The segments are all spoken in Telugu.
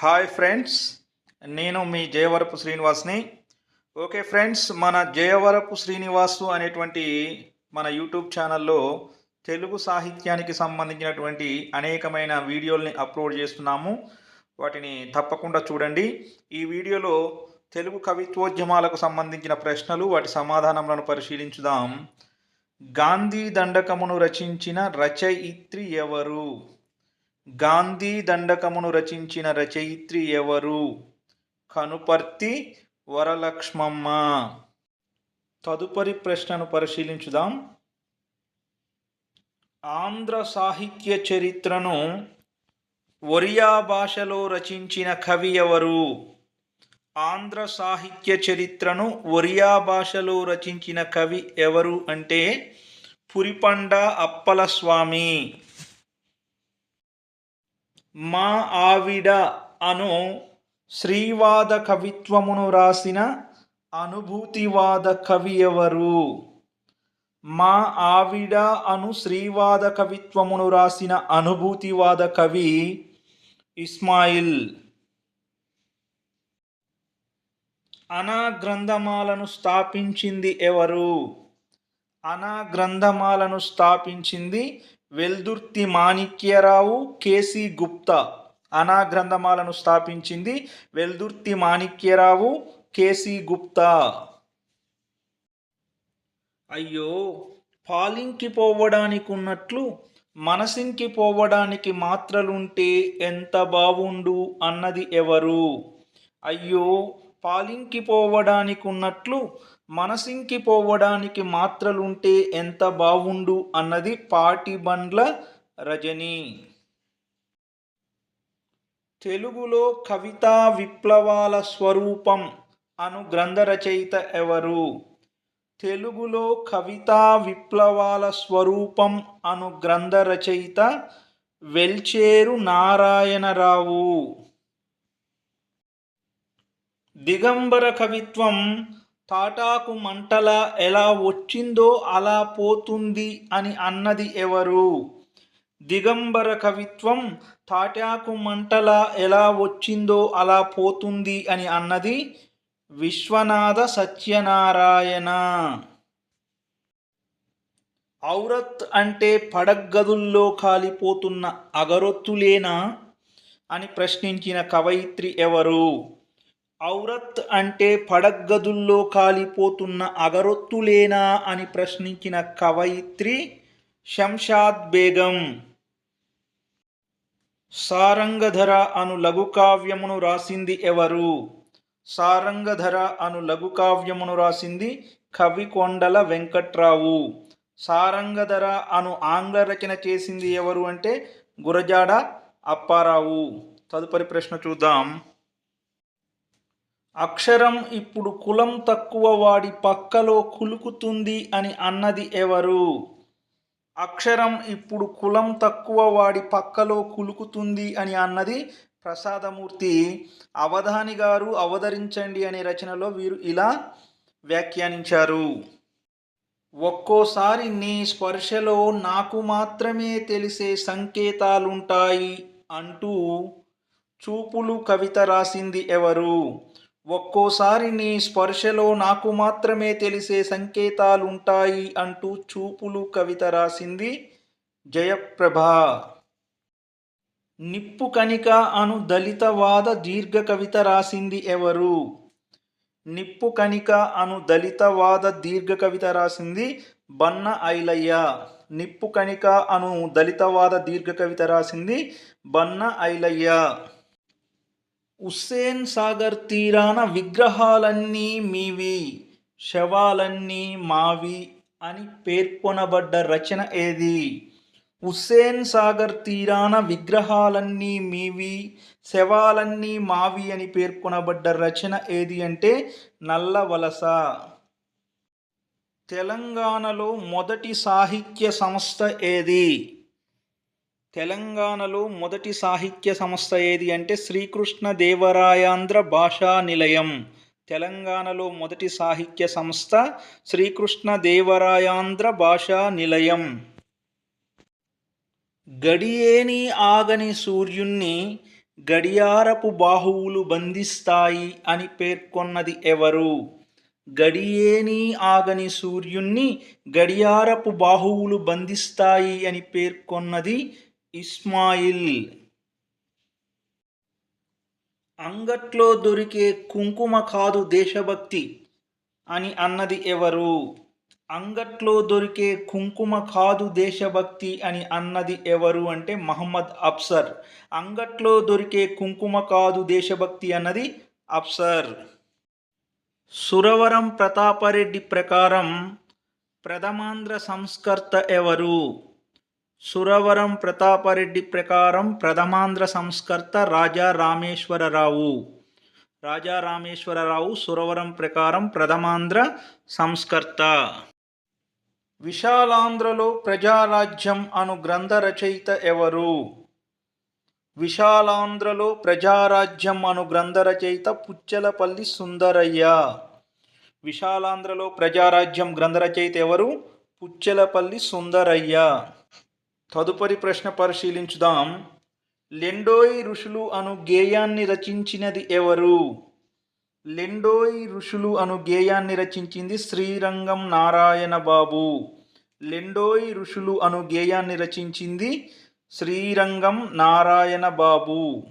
హాయ్ ఫ్రెండ్స్ నేను మీ జయవరపు శ్రీనివాస్ని. ఓకే ఫ్రెండ్స్ మన జయవరపు శ్రీనివాసు అనేటువంటి మన యూట్యూబ్ ఛానల్లో తెలుగు సాహిత్యానికి సంబంధించినటువంటి అనేకమైన వీడియోల్ని అప్లోడ్ చేస్తున్నాము. వాటిని తప్పకుండా చూడండి. ఈ వీడియోలో తెలుగు కవిత్వోద్యమాలకు సంబంధించిన ప్రశ్నలు వాటి సమాధానములను పరిశీలించుదాం. గాంధీ దండకమును రచించిన రచయిత్రి ఎవరు? గాంధీ దండకమును రచించిన రచయిత్రి ఎవరు? కనుపర్తి వరలక్ష్మమ్మ. తదుపరి ప్రశ్నను పరిశీలించుదాం. ఆంధ్ర సాహిత్య చరిత్రను ఒరియా భాషలో రచించిన కవి ఎవరు? ఆంధ్ర సాహిత్య చరిత్రను ఒరియా భాషలో రచించిన కవి ఎవరు అంటే పురిపండ అప్పల స్వామి మా ఆవిడ అను శ్రీవాద కవిత్వమును రాసిన అనుభూతివాద కవి ఎవరు? మా ఆవిడ అను శ్రీవాద కవిత్వమును రాసిన అనుభూతివాద కవి ఇస్మాయిల్. అనా గ్రంథమాలను స్థాపించింది ఎవరు? అనా గ్రంథమాలను స్థాపించింది వెల్దుర్తి మాణిక్యరావు కేసి గుప్తా అనా గ్రంథమాలను స్థాపించింది వెల్దుర్తి మాణిక్యరావు కేసి గుప్తా. అయ్యో పాలింకి పోవడానికి ఉన్నట్లు మనసింకి పోవడానికి మాత్రలుంటే ఎంత బావుండు అన్నది ఎవరు? అయ్యో పాలింకి పోవడానికి ఉన్నట్లు మనసింకి పోవడానికి మాత్రలుంటే ఎంత బావుండు అన్నది పాటిబండ్ల రజని. తెలుగులో కవితా విప్లవాల స్వరూపం అను గ్రంథ రచయిత ఎవరు? తెలుగులో కవితా విప్లవాల స్వరూపం అను గ్రంథ రచయిత వెల్చేరు నారాయణరావు. దిగంబర కవిత్వం తాటాకు మంటల ఎలా వచ్చిందో అలా పోతుంది అని అన్నది ఎవరు? దిగంబర కవిత్వం తాటాకు మంటల ఎలా వచ్చిందో అలా పోతుంది అని అన్నది విశ్వనాథ సత్యనారాయణ. ఔరత్ అంటే పడగ్గదుల్లో కాలిపోతున్న అగరొత్తులేనా? అని ప్రశ్నించిన కవయిత్రి ఎవరు? ఔరత్ అంటే పడగ్గదుల్లో కాలిపోతున్న అగరొత్తులేనా అని ప్రశ్నించిన కవయిత్రి శంషాద్ బేగం. సారంగధర అను లఘుకావ్యమును రాసింది ఎవరు? సారంగధర అను లఘుకావ్యమును రాసింది కవి కొండల వెంకట్రావు. సారంగధర అను ఆంగ్ల రచన చేసింది ఎవరు అంటే గురజాడ అప్పారావు. తదుపరి ప్రశ్న చూద్దాం. అక్షరం ఇప్పుడు కులం తక్కువ వాడి పక్కలో కులుకుతుంది అని అన్నది ఎవరు? అక్షరం ఇప్పుడు కులం తక్కువ వాడి పక్కలో కులుకుతుంది అని అన్నది ప్రసాదమూర్తి. అవధాని గారు అవతరించండి అనే రచనలో వీరు ఇలా వ్యాఖ్యానించారు. ఒక్కోసారి నీ స్పర్శలో నాకు మాత్రమే తెలిసే సంకేతాలుంటాయి అంటూ చూపులు కవిత రాసింది ఎవరు? ఒక్కోసారి నీ స్పర్శలో నాకు మాత్రమే తెలిసే సంకేతాలుంటాయి అంటూ చూపులు కవిత రాసింది జయప్రభ. నిప్పు కణిక అను దళితవాద దీర్ఘ కవిత రాసింది ఎవరు? నిప్పు కణిక అను దళితవాద దీర్ఘ కవిత రాసింది బన్న ఐలయ్య. నిప్పు కణిక అను దళితవాద దీర్ఘ కవిత రాసింది బన్న ఐలయ్య. హుస్సేన్ సాగర్ తీరాన విగ్రహాలన్నీ మీవి శవాలన్నీ మావి అని పేర్కొనబడ్డ రచన ఏది? హుస్సేన్ సాగర్ తీరాన విగ్రహాలన్నీ మీవి శవాలన్నీ మావి అని పేర్కొనబడ్డ రచన ఏది అంటే నల్లవలస తెలంగాణలో మొదటి సాహిత్య సంస్థ ఏది? తెలంగాణలో మొదటి సాహిత్య సంస్థ ఏది అంటే శ్రీకృష్ణ దేవరాయాంధ్ర భాషా నిలయం. తెలంగాణలో మొదటి సాహిత్య సంస్థ శ్రీకృష్ణ దేవరాయాంధ్ర భాషా నిలయం. గడియేని ఆగని సూర్యుణ్ణి గడియారపు బాహువులు బంధిస్తాయి అని పేర్కొన్నది ఎవరు? గడియేని ఆగని సూర్యుణ్ణి గడియారపు బాహువులు బంధిస్తాయి అని పేర్కొన్నది ఇస్మాయిల్ అంగట్లో దొరికే కుంకుమ కాదు దేశభక్తి అని అన్నది ఎవరు? అంగట్లో దొరికే కుంకుమ కాదు దేశభక్తి అని అన్నది ఎవరు అంటే మహమ్మద్ అప్సర్ అంగట్లో దొరికే కుంకుమ కాదు దేశభక్తి అన్నది అప్సర్ సురవరం ప్రతాపరెడ్డి ప్రకారం ప్రథమాంధ్ర సంస్కర్త ఎవరు? సురవరం ప్రతాపరెడ్డి ప్రకారం ప్రథమాంధ్ర సంస్కర్త రాజా రామేశ్వరరావు. రాజా రామేశ్వరరావు సురవరం ప్రకారం ప్రథమాంధ్ర సంస్కర్త. విశాలాంధ్రలో ప్రజారాజ్యం అను గ్రంథ రచయిత ఎవరు? విశాలాంధ్రలో ప్రజారాజ్యం అను గ్రంథ రచయిత పుచ్చలపల్లి సుందరయ్య. విశాలాంధ్రలో ప్రజారాజ్యం గ్రంథ రచయిత ఎవరు? పుచ్చలపల్లి సుందరయ్య. తదుపరి ప్రశ్న పరిశీలించుదాం. లెండోయి ఋషులు అను గేయాన్ని రచించినది ఎవరు? లెండోయి ఋషులు అను గేయాన్ని రచించింది శ్రీరంగం నారాయణ బాబు. లెండోయి ఋషులు అను గేయాన్ని రచించింది శ్రీరంగం నారాయణ బాబు.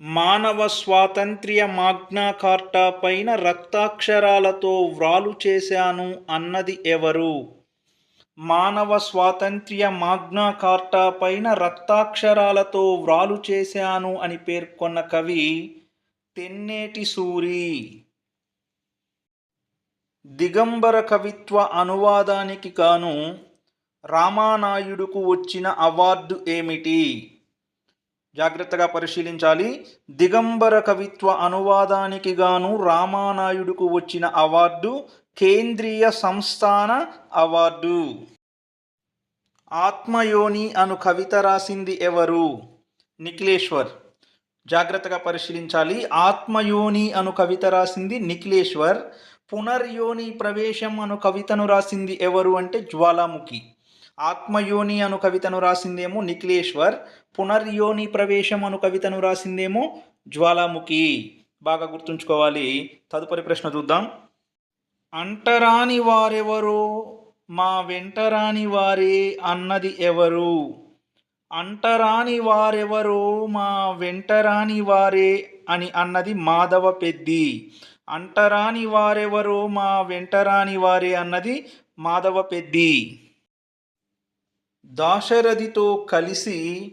మానవ స్వాతంత్ర్య మాగ్నా కార్టా పైన రక్తాక్షరాలతో వ్రాలు చేశాను అన్నది ఎవరు? మానవ స్వాతంత్ర్య మాగ్నా కార్టా పైన రక్తాక్షరాలతో వ్రాలు చేశాను అని పేర్కొన్న కవి తెన్నేటి సూరి. దిగంబర కవిత్వ అనువాదానికి గాను రామానాయుడుకు వచ్చిన అవార్డు ఏమిటి? జాగ్రత్తగా పరిశీలించాలి. దిగంబర కవిత్వ అనువాదానికి గాను రామానాయుడుకు వచ్చిన అవార్డు కేంద్రీయ సంస్థాన అవార్డు. ఆత్మయోని అను కవిత రాసింది ఎవరు? నిఖిలేశ్వర్. జాగ్రత్తగా పరిశీలించాలి. ఆత్మయోని అను కవిత రాసింది నిఖిలేశ్వర్. పునర్యోని ప్రవేశం అను కవితను రాసింది ఎవరు అంటే జ్వాలాముఖి. ఆత్మయోని అను కవితను రాసిందేమో నిఖిలేశ్వర్. పునర్యోని ప్రవేశం అను కవితను రాసిందేమో జ్వాలాముఖి. బాగా గుర్తుంచుకోవాలి. తదుపరి ప్రశ్న చూద్దాం. అంటరాని వారెవరో? మా వెంటరాని వారే అన్నది ఎవరు? అంటరాని వారెవరో? మా వెంటరాని వారే అని అన్నది మాధవ పెద్ది. అంటరాని వారెవరో? మా వెంటరాని వారే అన్నది మాధవ పెద్ది. దాశరథితో కలిసి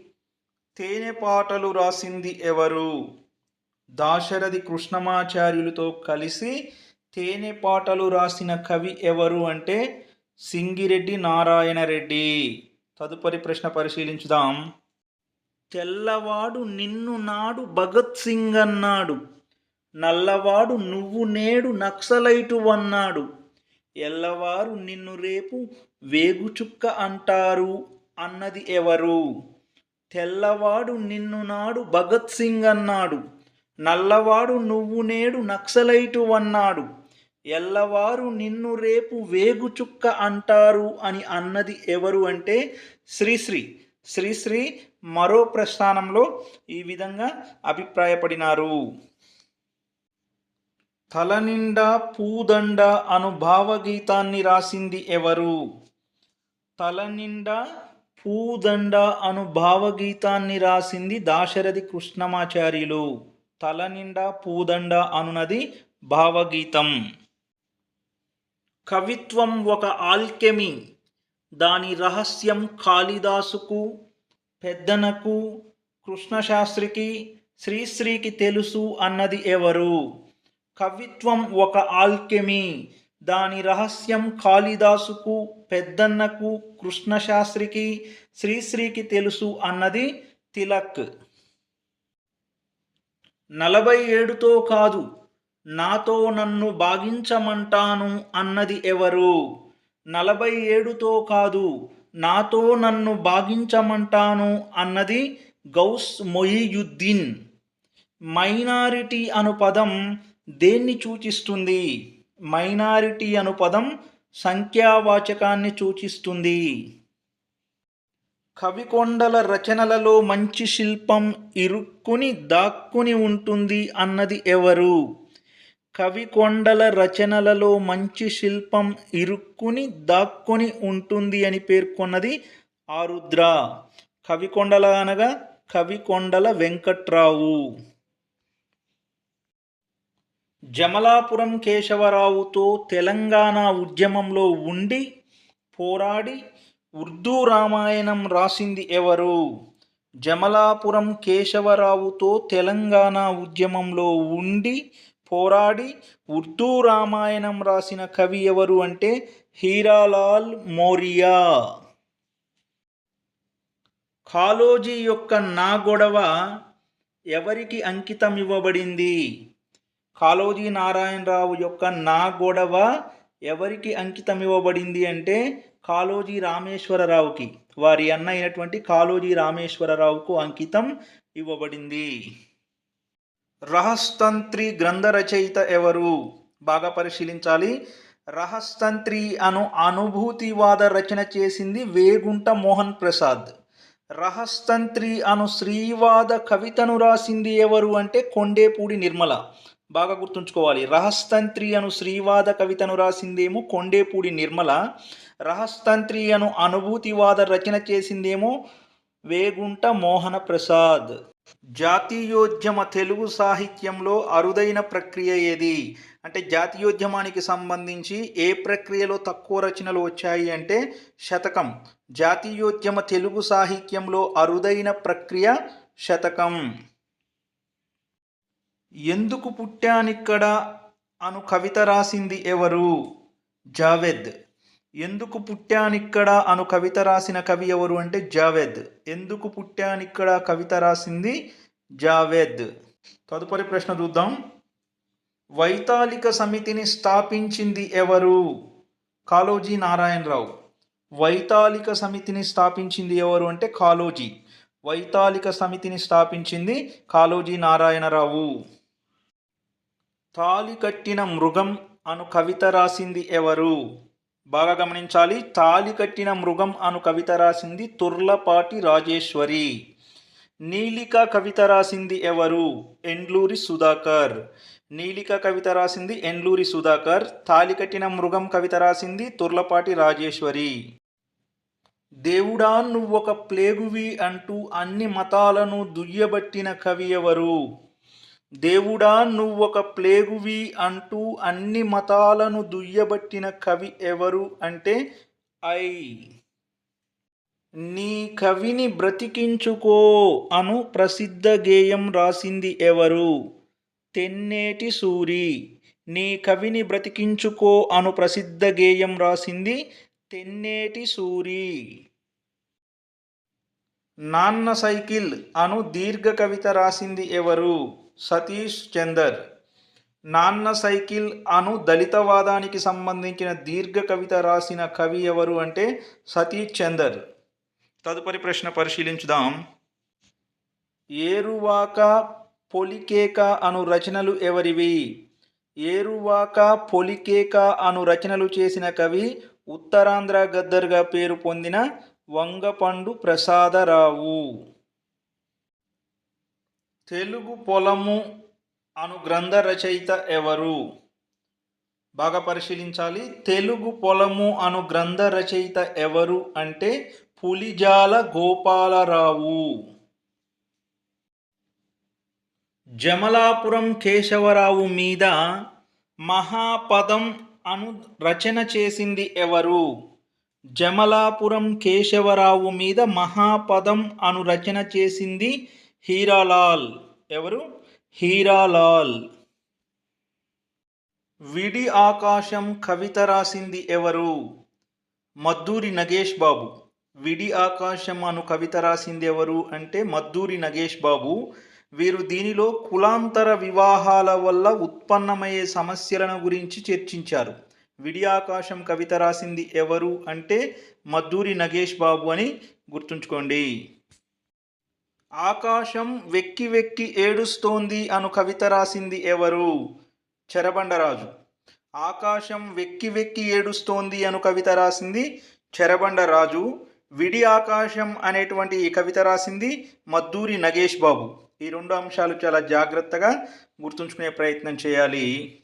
తేనె పాటలు రాసింది ఎవరు? దాశరథి కృష్ణమాచార్యులతో కలిసి తేనె పాటలు రాసిన కవి ఎవరు అంటే సింగిరెడ్డి నారాయణ రెడ్డి తదుపరి ప్రశ్న పరిశీలించుదాం. తెల్లవాడు నిన్ను నాడు భగత్ సింగ్ అన్నాడు. నల్లవాడు నువ్వు నేడు నక్సలైటు అన్నాడు. ఎల్లవారు నిన్ను రేపు వేగుచుక్క అంటారు అన్నది ఎవరు? తెల్లవాడు నిన్ను నాడు భగత్ సింగ్ అన్నాడు. నల్లవాడు నువ్వు నేడు నక్సలైటు అన్నాడు ఎల్లవారు నిన్ను రేపు వేగుచుక్క అంటారు అని అన్నది ఎవరు అంటే శ్రీశ్రీ. శ్రీశ్రీ మరో ప్రస్థానంలో ఈ విధంగా అభిప్రాయపడినారు. తలనిండా పూదండ అను భావగీతాన్ని రాసింది ఎవరు? తలనిండా పూదండ అను భావగీతాన్ని రాసింది దాశరథి కృష్ణమాచార్యులు. తలనిండా పూదండ అనునది భావగీతం. కవిత్వం ఒక ఆల్కెమీ దాని రహస్యం కాళిదాసుకు పెద్దనకు కృష్ణశాస్త్రికి శ్రీశ్రీకి తెలుసు అన్నది ఎవరు? కవిత్వం ఒక ఆల్కెమీ దాని రహస్యం కాళిదాసుకు పెద్దన్నకు కృష్ణశాస్త్రికి శ్రీశ్రీకి తెలుసు అన్నది తిలక్. నలభై ఏడుతో కాదు నాతో నన్ను భాగించమంటాను అన్నది ఎవరు? నలభై ఏడుతో కాదు నాతో నన్ను భాగించమంటాను అన్నది గౌస్ మొయియుద్దీన్. మైనారిటీ అను పదం దేన్ని సూచిస్తుంది? మైనారిటీ అను పదం సంఖ్యావాచకాన్ని సూచిస్తుంది. కవికొండల రచనలలో మంచి శిల్పం ఇరుక్కుని దాక్కుని ఉంటుంది అన్నది ఎవరు? కవికొండల రచనలలో మంచి శిల్పం ఇరుక్కుని దాక్కుని ఉంటుంది అని పేర్కొన్నది ఆరుద్ర. కవికొండల అనగా కవికొండల వెంకట్రావు. జమలాపురం కేశవరావుతో తెలంగాణ ఉద్యమంలో ఉండి పోరాడి ఉర్దూ రామాయణం రాసింది ఎవరు? జమలాపురం కేశవరావుతో తెలంగాణ ఉద్యమంలో ఉండి పోరాడి ఉర్దూ రామాయణం రాసిన కవి ఎవరు అంటే హీరాలాల్ మోరియా. కాలోజీ యొక్క నా గొడవ ఎవరికి అంకితం ఇవ్వబడింది? కాళోజీ నారాయణరావు యొక్క నా గొడవ ఎవరికి అంకితం ఇవ్వబడింది అంటే కాళోజీ రామేశ్వరరావుకి వారి అన్న అయినటువంటి కాళోజీ రామేశ్వరరావుకు అంకితం ఇవ్వబడింది. రహస్తంత్రి గ్రంథ రచయిత ఎవరు? బాగా పరిశీలించాలి. రహస్తంత్రి అను అనుభూతివాద రచన చేసింది వేగుంట మోహన్ ప్రసాద్. రహస్తంత్రి అను శ్రీవాద కవితను రాసింది ఎవరు అంటే కొండేపూడి నిర్మల. బాగా గుర్తుంచుకోవాలి. రహస్తంత్రి అను శ్రీవాద కవితను రాసిందేమో కొండేపూడి నిర్మల. రహస్తంత్రి అను అనుభూతివాద రచన చేసిందేమో వేగుంట మోహన ప్రసాద్ జాతీయోద్యమ తెలుగు సాహిత్యంలో అరుదైన ప్రక్రియ ఏది? అంటే జాతీయోద్యమానికి సంబంధించి ఏ ప్రక్రియలో తక్కువ రచనలు వచ్చాయి అంటే శతకం. జాతీయోద్యమ తెలుగు సాహిత్యంలో అరుదైన ప్రక్రియ శతకం. ఎందుకు పుట్టానిక్కడ అను కవిత రాసింది ఎవరు? జావేద్. ఎందుకు పుట్టానిక్కడ అను కవిత రాసిన కవి ఎవరు అంటే జావేద్. ఎందుకు పుట్టానిక్కడ కవిత రాసింది జావేద్? తదుపరి ప్రశ్న చూద్దాం. వైతాళిక సమితిని స్థాపించింది ఎవరు? కాలోజీ నారాయణరావు. వైతాళిక సమితిని స్థాపించింది ఎవరు అంటే కాలోజీ వైతాళిక సమితిని స్థాపించింది కాలోజీ నారాయణరావు. తాలి కట్టిన మృగం అను కవిత రాసింది ఎవరు? బాగా గమనించాలి. తాలి కట్టిన మృగం అను కవిత రాసింది తుర్లపాటి రాజేశ్వరి. నీలిక కవిత రాసింది ఎవరు? ఎండ్లూరి సుధాకర్. నీలిక కవిత రాసింది ఎండ్లూరి సుధాకర్. తాలి కట్టిన మృగం కవిత రాసింది తుర్లపాటి రాజేశ్వరి. దేవుడా నువ్వొక ప్లేగువి అంటూ అన్ని మతాలను దుయ్యబట్టిన కవి ఎవరు? దేవుడా నువ్వొక ప్లేగువి అంటూ అన్ని మతాలను దుయ్యబట్టిన కవి ఎవరు అంటే ఐ నీ కవిని బ్రతికించుకో అను ప్రసిద్ధ గేయం రాసింది ఎవరు? తెన్నేటి సూరి. నీ కవిని బ్రతికించుకో అను ప్రసిద్ధ గేయం రాసింది తెన్నేటి సూరి. నాన్న సైకిల్ అను దీర్ఘ కవిత రాసింది ఎవరు? సతీష్ చందర్. నాన్న సైకిల్ అను దళితవాదానికి సంబంధించిన దీర్ఘ కవిత రాసిన కవి ఎవరు అంటే సతీష్ చందర్. తదుపరి ప్రశ్న పరిశీలించుదాం. ఏరువాక పొలికేక అను రచనలు ఎవరివి? ఏరువాక పొలికేక అను రచనలు చేసిన కవి ఉత్తరాంధ్ర గద్దర్గా పేరు పొందిన వంగపండు ప్రసాదరావు. తెలుగు పొలము అను గ్రంథ రచయిత ఎవరు? బాగా పరిశీలించాలి. తెలుగు పొలము అను గ్రంథ రచయిత ఎవరు అంటే పులిజాల గోపాలరావు. జమలాపురం కేశవరావు మీద మహాపదం అను రచన చేసింది ఎవరు? జమలాపురం కేశవరావు మీద మహాపదం అను రచన చేసింది హీరాలాల్. ఎవరు? హీరాలాల్. విడి ఆకాశం కవిత రాసింది ఎవరు? మద్దూరి నగేష్ బాబు. విడి ఆకాశం అను కవిత రాసింది ఎవరు అంటే మద్దూరి నగేష్ బాబు. వీరు దీనిలో కులాంతర వివాహాల వల్ల ఉత్పన్నమయ్యే సమస్యలను గురించి చర్చించారు. విడి ఆకాశం కవిత రాసింది ఎవరు అంటే మద్దూరి నగేష్ బాబు అని గుర్తుంచుకోండి. ఆకాశం వెక్కి వెక్కి ఏడుస్తోంది అను కవిత రాసింది ఎవరు? చెరబండరాజు. ఆకాశం వెక్కి వెక్కి ఏడుస్తోంది అను కవిత రాసింది చెరబండరాజు. విడి ఆకాశం అనేటువంటి ఈ కవిత రాసింది మద్దూరి నగేష్ బాబు. ఈ రెండు అంశాలు చాలా జాగ్రత్తగా గుర్తుంచుకునే ప్రయత్నం చేయాలి.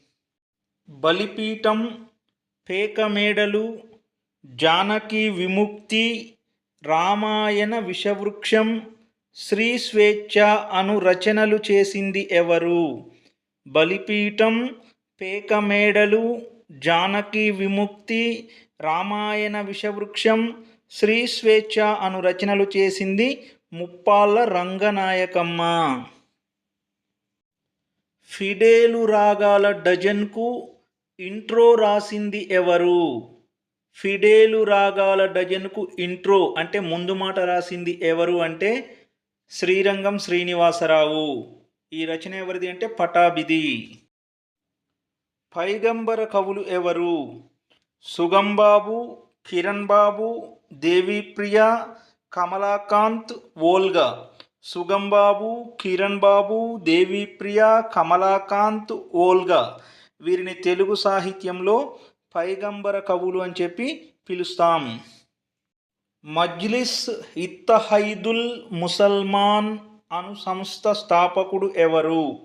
బలిపీఠం పేకమేడలు జానకి విముక్తి రామాయణ విషవృక్షం శ్రీ స్వేచ్ఛ అను రచనలు చేసింది ఎవరు? బలిపీఠం పేకమేడలు జానకి విముక్తి రామాయణ విషవృక్షం శ్రీ స్వేచ్ఛ అను రచనలు చేసింది ముప్పాళ్ళ రంగనాయకమ్మ. ఫిడేలు రాగాల డజన్కు ఇంట్రో రాసింది ఎవరు? ఫిడేలు రాగాల డజన్కు ఇంట్రో అంటే ముందు మాట రాసింది ఎవరు అంటే శ్రీరంగం శ్రీనివాసరావు. ఈ రచన ఎవరిది అంటే పటాభిది. పైగంబర కవులు ఎవరు? సుగంబాబు కిరణ్ బాబు దేవిప్రియ కమలాకాంత్ ఓల్గా సుగంబాబు కిరణ్ బాబు దేవిప్రియ కమలాకాంత్ ఓల్గా వీరిని తెలుగు సాహిత్యంలో పైగంబర కవులు అని చెప్పి పిలుస్తాం. మజ్లిస్ ఇత్తహైదుల్ ముసల్మాన్ అను సంస్థ స్థాపకుడు ఎవరు?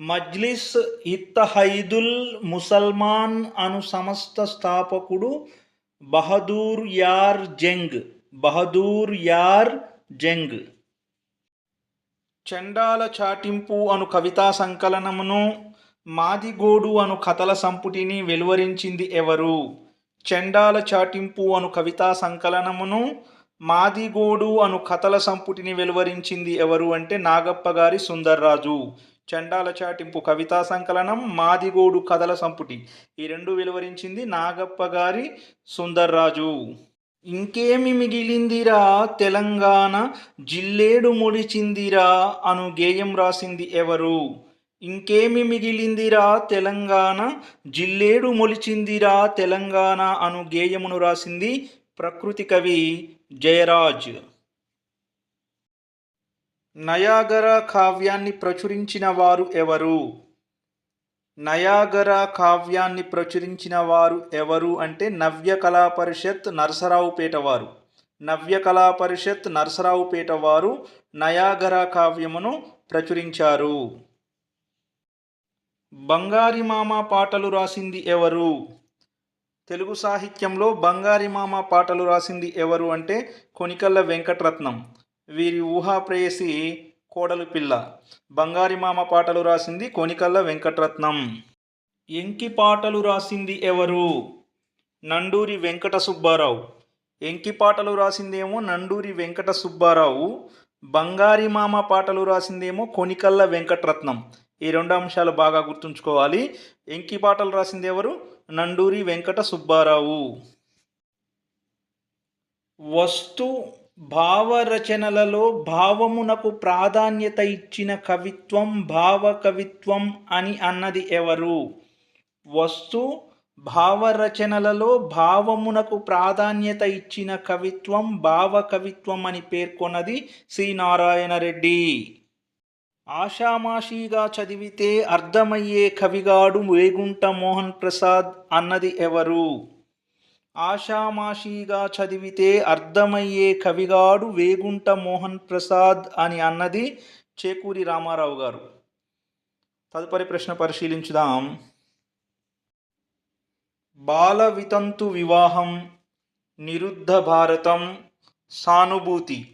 మజ్లిస్ ఇత్తహైదుల్ ముసల్మాన్ అను సంస్థ స్థాపకుడు బహదూర్ యార్ జంగ్. బహదూర్ యార్ జంగ్. చండాల చాటింపు అను కవితా సంకలనమును మాదిగోడు అను కథల సంపుటిని వెలువరించింది ఎవరు? చండాల చాటింపు అను కవితా సంకలనమును మాదిగోడు అను కథల సంపుటిని వెలువరించింది ఎవరు అంటే నాగప్ప గారి సుందర్రాజు. చండాల చాటింపు కవితా సంకలనం మాదిగోడు కథల సంపుటి ఈ రెండు వెలువరించింది నాగప్ప గారి సుందర్రాజు. ఇంకేమి మిగిలిందిరా? తెలంగాణ జిల్లేడు ముడిచిందిరా? అను గేయం రాసింది ఎవరు? ఇంకేమి మిగిలిందిరా తెలంగాణ? జిల్లేడు మొలిచిందిరా తెలంగాణ అను గేయమును రాసింది ప్రకృతి కవి జయరాజ్. నయాగర కావ్యాన్ని ప్రచురించిన వారు ఎవరు? నయాగర కావ్యాన్ని ప్రచురించిన వారు ఎవరు అంటే నవ్య కళా పరిషత్ నరసరావుపేట వారు నవ్య కళా పరిషత్ నరసరావుపేట వారు నయాగర కావ్యమును ప్రచురించారు. బంగారి మామ పాటలు రాసింది ఎవరు? తెలుగు సాహిత్యంలో బంగారి మామ పాటలు రాసింది ఎవరు అంటే కొనికల్ల వెంకటరత్నం. వీరి ఊహా ప్రేయసి కోడలు పిల్ల. బంగారి మామ పాటలు రాసింది కొనికల్ల వెంకటరత్నం. ఎంకి పాటలు రాసింది ఎవరు? నండూరి వెంకట సుబ్బారావు. ఎంకి పాటలు రాసిందేమో నండూరి వెంకట సుబ్బారావు. బంగారి మామ పాటలు రాసిందేమో కొనికల్ల వెంకటరత్నం. ఈ రెండు అంశాలు బాగా గుర్తుంచుకోవాలి. ఎంకి పాటలు రాసింది ఎవరు? నండూరి వెంకట సుబ్బారావు. వస్తు భావరచనలలో భావమునకు ప్రాధాన్యత ఇచ్చిన కవిత్వం భావ కవిత్వం అని అన్నది ఎవరు? వస్తు భావరచనలలో భావమునకు ప్రాధాన్యత ఇచ్చిన కవిత్వం భావ కవిత్వం అని పేర్కొన్నది సి నారాయణ రెడ్డి. ఆషామాషీగా చదివితే అర్థమయ్యే కవిగాడు వేగుంట మోహన్ ప్రసాద్ అన్నది ఎవరు? ఆషామాషీగా చదివితే అర్థమయ్యే కవిగాడు వేగుంట మోహన్ ప్రసాద్ అని అన్నది చేకూరి రామారావు గారు. తదుపరి ప్రశ్న పరిశీలించుదాం. బాల వితంతు వివాహం నిరుద్ధ భారతం సానుభూతి.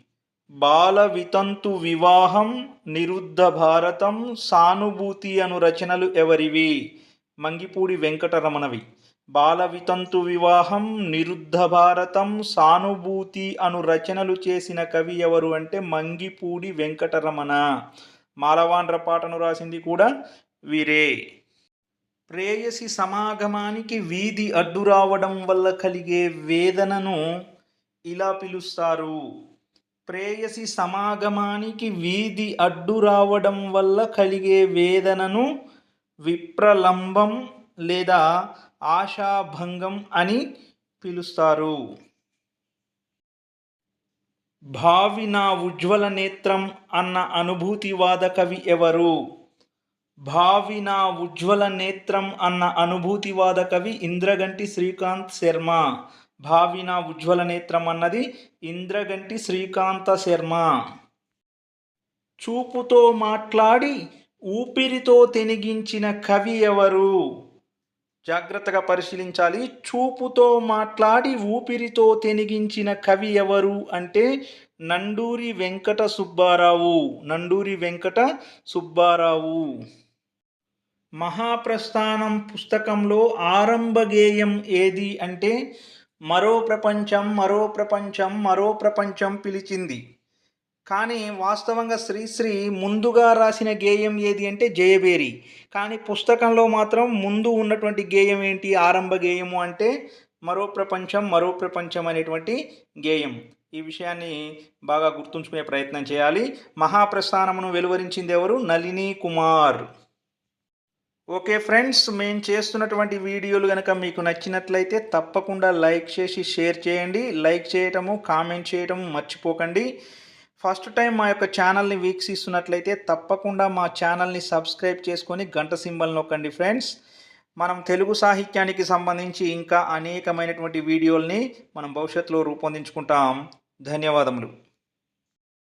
బాల వితంతు వివాహం నిరుద్ధ భారతం సానుభూతి అను రచనలు ఎవరివి? మంగిపూడి వెంకటరమణవి. బాల వితంతు వివాహం నిరుద్ధ భారతం సానుభూతి అను రచనలు చేసిన కవి ఎవరు అంటే మంగిపూడి వెంకటరమణ. మాలవాండ్ర పాటను రాసింది కూడా వీరే. ప్రేయసి సమాగమానికి వీధి అడ్డు రావడం వల్ల కలిగే వేదనను ఇలా పిలుస్తారు. ప్రేయసి సమాగమానికి వీధి అడ్డు రావడం వల్ల కలిగే వేదనను విప్రలంబం లేదా ఆశాభంగం అని పిలుస్తారు. భావి నా ఉజ్వల నేత్రం అన్న అనుభూతివాద కవి ఎవరు? భావి నా ఉజ్వల నేత్రం అన్న అనుభూతివాద కవి ఇంద్రగంటి శ్రీకాంత్ శర్మ. భావిన ఉజ్వల నేత్రం అన్నది ఇంద్రగంటి శ్రీకాంత శర్మ. చూపుతో మాట్లాడి ఊపిరితో తెనిగించిన కవి ఎవరు? జాగ్రత్తగా పరిశీలించాలి. చూపుతో మాట్లాడి ఊపిరితో తెనిగించిన కవి ఎవరు అంటే నండూరి వెంకట సుబ్బారావు. నండూరి వెంకట సుబ్బారావు. మహాప్రస్థానం పుస్తకంలో ఆరంభ గేయం ఏది అంటే మరో ప్రపంచం మరో ప్రపంచం మరో ప్రపంచం పిలిచింది. కానీ వాస్తవంగా శ్రీశ్రీ ముందుగా రాసిన గేయం ఏది అంటే జయబేరి కానీ పుస్తకంలో మాత్రం ముందు ఉన్నటువంటి గేయం ఏంటి? ఆరంభ గేయము అంటే మరో ప్రపంచం మరో ప్రపంచం అనేటువంటి గేయం. ఈ విషయాన్ని బాగా గుర్తుంచుకునే ప్రయత్నం చేయాలి. మహాప్రస్థానమును వెలువరించింది ఎవరు? నళిని కుమార్. ఓకే ఫ్రెండ్స్ మేము చేస్తున్నటువంటి వీడియోలు కనుక మీకు నచ్చినట్లయితే తప్పకుండా లైక్ చేసి షేర్ చేయండి. లైక్ చేయటము కామెంట్ చేయటము మర్చిపోకండి. ఫస్ట్ టైం మా యొక్క ఛానల్ని వీక్షిస్తున్నట్లయితే తప్పకుండా మా ఛానల్ని సబ్స్క్రైబ్ చేసుకొని గంట సింబల్ నొక్కండి ఫ్రెండ్స్. మనం తెలుగు సాహిత్యానికి సంబంధించి ఇంకా అనేకమైనటువంటి వీడియోల్ని మనం భవిష్యత్తులో రూపొందించుకుంటాం. ధన్యవాదములు.